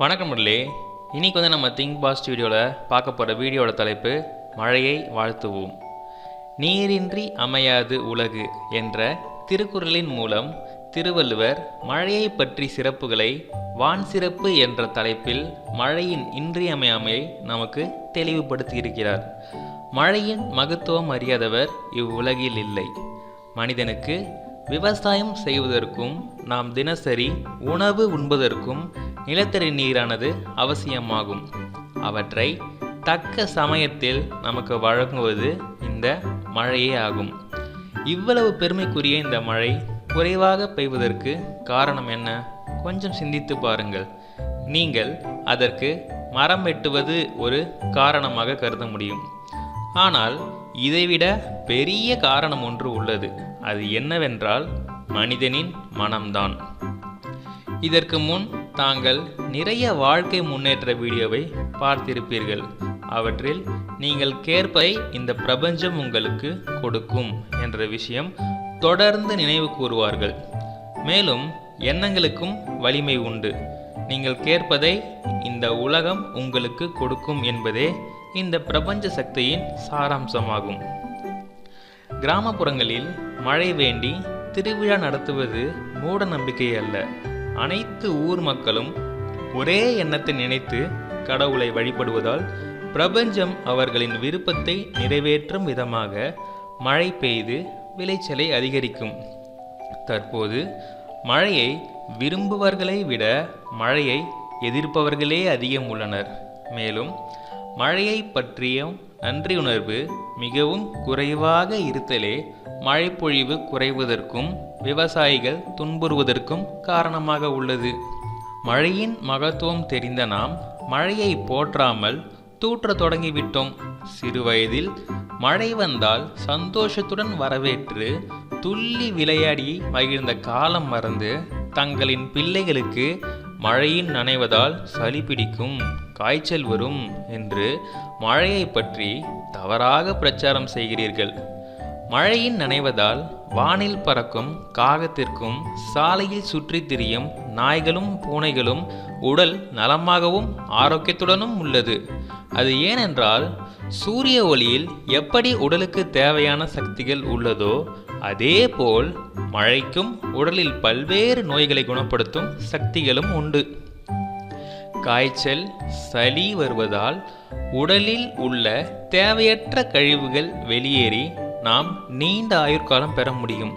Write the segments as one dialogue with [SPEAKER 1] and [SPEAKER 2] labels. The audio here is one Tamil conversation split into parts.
[SPEAKER 1] வணக்கம் முரளி. இன்றைக்கி வந்து நம்ம திங்க் பாஸ்ட் வீடியோவில் பார்க்க போகிற வீடியோட தலைப்பு மழையை வாழ்த்துவோம். நீரின்றி அமையாது உலகு என்ற திருக்குறளின் மூலம் திருவள்ளுவர் மழையை பற்றி சிறப்புகளை வான் சிறப்பு என்ற தலைப்பில் மழையின் இன்றியமையாமையை நமக்கு தெளிவுபடுத்தியிருக்கிறார். மழையின் மகத்துவம் அறியாதவர் இவ்வுலகில் இல்லை. மனிதனுக்கு விவசாயம் செய்வதற்கும் நாம் தினசரி உணவு உண்பதற்கும் நிலத்தடி நீரானது அவசியமாகும். அவற்றை தக்க சமயத்தில் நமக்கு வழங்குவது இந்த மழையே ஆகும். இவ்வளவு பெருமைக்குரிய இந்த மழை குறைவாக பெய்வதற்கு காரணம் என்ன? கொஞ்சம் சிந்தித்து பாருங்கள். நீங்கள் அதற்கு மரம் வெட்டுவது ஒரு காரணமாக கருத முடியும். ஆனால் இதைவிட பெரிய காரணம் ஒன்று உள்ளது. அது என்னவென்றால் மனிதனின் மனம்தான். இதற்கு முன் தாங்கள் நிறைய வாழ்க்கை முன்னேற்ற வீடியோவை பார்த்திருப்பீர்கள். அவற்றில் நீங்கள் கேட்பதை இந்த பிரபஞ்சம் உங்களுக்கு கொடுக்கும் என்ற விஷயம் தொடர்ந்து நினைவு கூறுவார்கள். மேலும் எண்ணங்களுக்கும் வலிமை உண்டு. நீங்கள் கேட்பதை இந்த உலகம் உங்களுக்கு கொடுக்கும் என்பதே இந்த பிரபஞ்ச சக்தியின் சாராம்சமாகும். கிராமப்புறங்களில் மழை வேண்டி திருவிழா நடத்துவது மூட நம்பிக்கை அல்ல. அனைத்து ஊர் மக்களும் ஒரே எண்ணத்தை நினைத்து கடவுளை வழிபடுவதால் பிரபஞ்சம் அவர்களின் விருப்பத்தை நிறைவேற்றும் விதமாக மழை பெய்து விளைச்சலை அதிகரிக்கும். தற்போது மழையை விரும்புவர்களை விட மழையை எதிர்ப்பவர்களே அதிகம் உள்ளனர். மேலும் மழையை பற்றியும் நன்றி உணர்வு மிகவும் குறைவாக இருத்தலே மழைப்பொழிவு குறைவதற்கும் விவசாயிகள் துன்புறுவதற்கும் காரணமாக உள்ளது. மழையின் மகத்துவம் தெரிந்த நாம் மழையை போற்றாமல் தூற்ற தொடங்கிவிட்டோம். சிறுவயதில் மழை வந்தால் சந்தோஷத்துடன் வரவேற்று துள்ளி விளையாடி மகிழ்ந்த காலம் மறந்து தங்களின் பிள்ளைகளுக்கு மழையின் நனைவதால் சளி பிடிக்கும் காய்ச்சல் வரும் என்று மழையை பற்றி தவறாக பிரச்சாரம் செய்கிறீர்கள். மழையின் நனைவதால் வானில் பறக்கும் காகத்திற்கும் சாலையில் சுற்றித் திரியும் நாய்களும் பூனைகளும் உடல் நலமாகவும் ஆரோக்கியத்துடனும் உள்ளது. அது ஏனென்றால் சூரிய ஒளியில் எப்படி உடலுக்கு தேவையான சக்திகள் உள்ளதோ அதேபோல் மழைக்கும் உடலில் பல்வேறு நோய்களை குணப்படுத்தும் சக்திகளும் உண்டு. காய்ச்சல் சளி வருவதால் உடலில் உள்ள தேவையற்ற கழிவுகள் வெளியேறி நாம் நீண்ட ஆயுட்காலம் பெற முடியும்.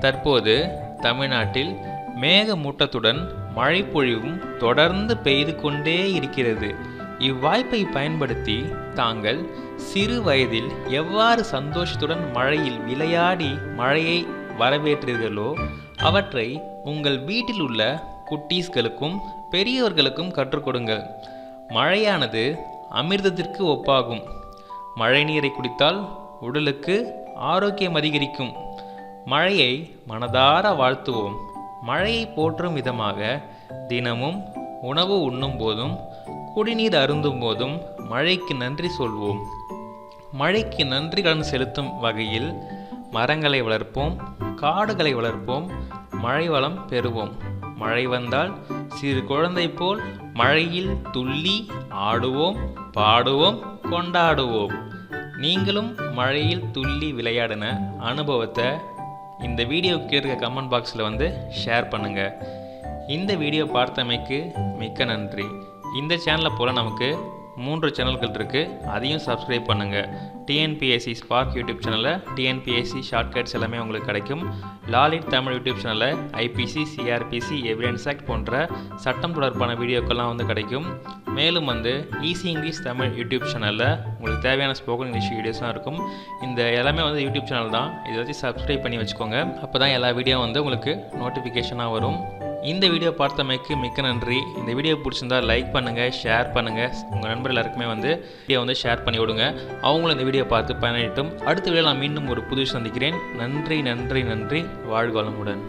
[SPEAKER 1] தற்போது தமிழ்நாட்டில் மேகமூட்டத்துடன் மழைப்பொழிவும் தொடர்ந்து பெய்து கொண்டே இருக்கிறது. இவ்வாய்ப்பை பயன்படுத்தி தாங்கள் சிறு வயதில் எவ்வாறு சந்தோஷத்துடன் மழையில் விளையாடி மழையை வரவேற்றீர்களோ அவற்றை உங்கள் வீட்டில் உள்ள குட்டீஸ்களுக்கும் பெரியவர்களுக்கும் கற்றுக் கொடுங்கள் மழையானது அமிர்தத்திற்கு ஒப்பாகும். மழை நீரை குடித்தால் உடலுக்கு ஆரோக்கியம் அதிகரிக்கும். மழையை மனதார வாழ்த்துவோம். மழையை போற்றும் விதமாக தினமும் உணவு உண்ணும் போதும் குடிநீர் அருந்தும் போதும் மழைக்கு நன்றி சொல்வோம். மழைக்கு நன்றி கடன் செலுத்தும் வகையில் மரங்களை வளர்ப்போம் காடுகளை வளர்ப்போம் மழை வளம் பெறுவோம். மழை வந்தால் சிறு குழந்தை போல் மழையில் துள்ளி ஆடுவோம் பாடுவோம் கொண்டாடுவோம். நீங்களும் மழையில் துள்ளி விளையாடின அனுபவத்தை இந்த வீடியோ இருக்க கமெண்ட் பாக்ஸில் வந்து ஷேர் பண்ணுங்கள் இந்த வீடியோ பார்த்தமைக்கு மிக்க நன்றி. இந்த சேனலை போல் நமக்கு மூன்று சேனல்கள் இருக்குது அதையும் சப்ஸ்கிரைப் பண்ணுங்கள் டிஎன்பிஎஸ்சி ஸ்பார்க் யூடியூப் சேனலில் டிஎன்பிஎஸ்சி ஷார்ட்கட்ஸ் எல்லாமே உங்களுக்கு கிடைக்கும். லாலிட் தமிழ் யூடியூப் சேனலில் ஐபிசி சிஆர்பிசி எவிடன்ஸ் ஆக்ட் போன்ற சட்டம் தொடர்பான வீடியோக்கெல்லாம் வந்து கிடைக்கும். மேலும் வந்து ஈஸி இங்கிலீஷ் தமிழ் யூடியூப் சேனலில் உங்களுக்கு தேவையான ஸ்போக்கன் இங்கிலீஷ் வீடியோஸ்லாம் இருக்கும். இந்த எல்லாமே வந்து யூடியூப் சேனல் தான். இதை வச்சு சப்ஸ்கிரைப் பண்ணி வச்சுக்கோங்க. அப்போ தான் எல்லா வீடியோ வந்து உங்களுக்கு நோட்டிஃபிகேஷனாக வரும். இந்த வீடியோ பார்த்தமைக்கு மிக்க நன்றி. இந்த வீடியோ பிடிச்சிருந்தா லைக் பண்ணுங்கள் ஷேர் பண்ணுங்கள் உங்கள் நண்பர் எல்லாருக்குமே வந்து வீடியோ வந்து ஷேர் பண்ணி விடுங்க. அவங்களும் இந்த வீடியோ பார்த்து பயனளிட்டும் அடுத்த வீடியோ நான் மீண்டும் ஒரு புது சந்திக்கிறேன். நன்றி நன்றி நன்றி. வாழ்க வளமுடன்.